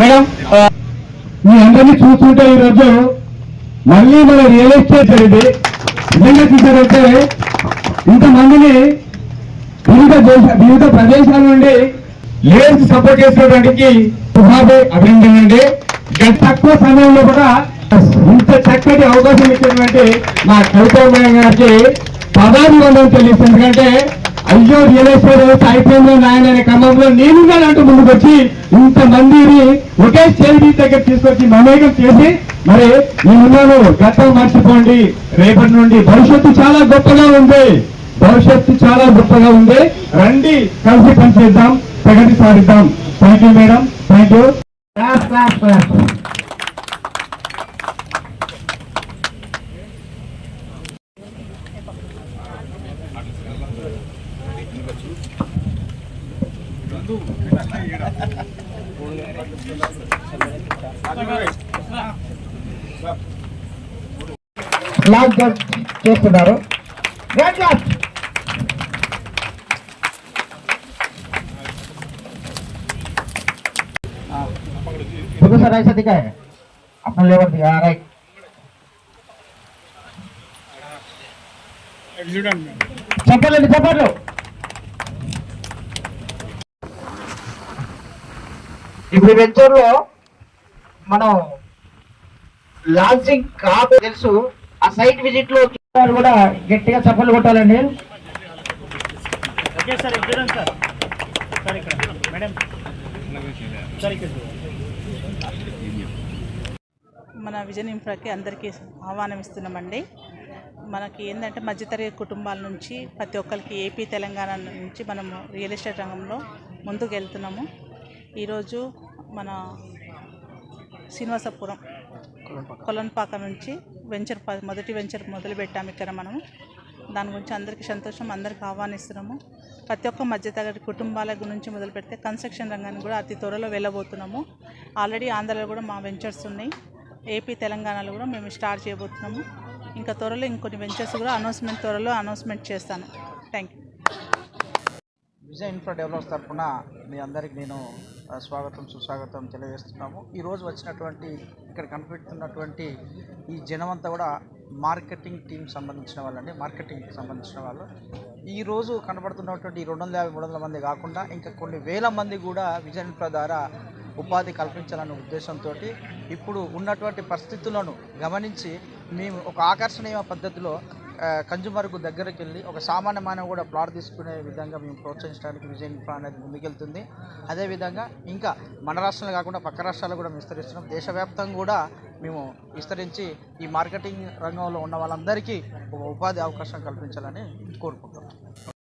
Madam మీ అందరినీ చూస్తుంటే ఈరోజు మళ్ళీ మన రియల్ ఎస్టేట్ అనేది నిజంగా చూసారంటే ఇంతమందిని వివిధ దేశ వివిధ ప్రదేశాల నుండి లేడీస్ సపోర్ట్ చేసినటువంటి సుహాబే అభినందన అండి తక్కువ సమయంలో కూడా ఇంత చక్కటి అవకాశం ఇచ్చినటువంటి మా కవిత మేడం గారికి పదాభివందనం తెలియదు ఎందుకంటే అయ్యో రియల్ ఎస్టేట్ వ్యవస్థ అయిపోయిందో నాయన అనే క్రమంలో నేనున్నానంటూ ముందుకు వచ్చి ఇంతమందిని ఒకే స్టేజ్ దగ్గర తీసుకొచ్చి మమేకం చేసి మరి నేనున్నాను. గతం మర్చిపోండి. రేపటి నుండి భవిష్యత్తు చాలా గొప్పగా ఉంది. భవిష్యత్తు చాలా గొప్పగా ఉంది. రండి కలిసి పనిచేద్దాం ప్రగతి సాధిద్దాం. Thank you madam thank you class class class class చేస్తున్నారు గ్రాండ్ క్లాస్ देखो सर ऐसा दिखा है अपना लेवल दिया राइट చెప్పండి చెప్పండి ఇప్పుడు వెంచర్లో మనం లాంచింగ్ కాపు తెలుసు. ఆ సైట్ విజిట్లో కూడా గట్టిగా చప్పట్లు కొట్టాలండి. మన విజన్ ఇన్ఫ్రాకి అందరికీ ఆహ్వానం ఇస్తున్నామండి. మనకి ఏంటంటే మధ్యతరగతి కుటుంబాల నుంచి ప్రతి ఒక్కరికి ఏపీ తెలంగాణ నుంచి మనము రియల్ ఎస్టేట్ రంగంలో ముందుకు వెళ్తున్నాము ఈరోజు మన శ్రీనివాసపురం కొలంపాక నుంచి వెంచర్ ప- మొదటి వెంచర్ మొదలు పెట్టాము ఇక్కడ మనము. దాని గురించి అందరికీ సంతోషం అందరికీ ఆహ్వానిస్తున్నాము. ప్రతి ఒక్క మధ్యతరగతి కుటుంబాల గురించి మొదలు పెడితే కన్స్ట్రక్షన్ రంగాన్ని కూడా అతి త్వరలో వెళ్ళబోతున్నాము. ఆల్రెడీ ఆంధ్రాలో కూడా మా వెంచర్స్ ఉన్నాయి. ఏపీ తెలంగాణలో కూడా మేము స్టార్ట్ చేయబోతున్నాము. ఇంకా త్వరలో ఇంకొన్ని వెంచర్స్ కూడా అనౌన్స్మెంట్ త్వరలో అనౌన్స్మెంట్ చేస్తాను. Thank you Vijay infra developers తరఫున మీ అందరికి నేను స్వాగతం సుస్వాగతం తెలియజేస్తున్నాము. ఈరోజు వచ్చినటువంటి ఇక్కడ కనిపెడుతున్నటువంటి ఈ జనమంతా కూడా మార్కెటింగ్ టీం సంబంధించిన వాళ్ళండి. మార్కెటింగ్కి సంబంధించిన వాళ్ళు. ఈరోజు కనబడుతున్నటువంటి రెండు వందల యాభై మూడు వందల మంది కాకుండా ఇంకా కొన్ని వేల మంది కూడా విజయ్ ఇన్ఫ్రా ద్వారా ఉపాధి కల్పించాలనే ఉద్దేశంతో ఇప్పుడు ఉన్నటువంటి పరిస్థితులను గమనించి మేము ఒక ఆకర్షణీయ పద్ధతిలో కన్జ్యూమర్కు దగ్గరికి వెళ్ళి ఒక సామాన్య మానవ కూడా ప్లాట్ తీసుకునే విధంగా మేము ప్రోత్సహించడానికి విజయ్ ఇన్ఫ్రా అనేది ముందుకెళ్తుంది. అదేవిధంగా ఇంకా మన రాష్ట్రంలో కాకుండా పక్క రాష్ట్రాలు కూడా విస్తరిస్తున్నాం. దేశవ్యాప్తంగా కూడా మేము విస్తరించి ఈ మార్కెటింగ్ రంగంలో ఉన్న వాళ్ళందరికీ ఒక ఉపాధి అవకాశం కల్పించాలని కోరుకుంటున్నాం.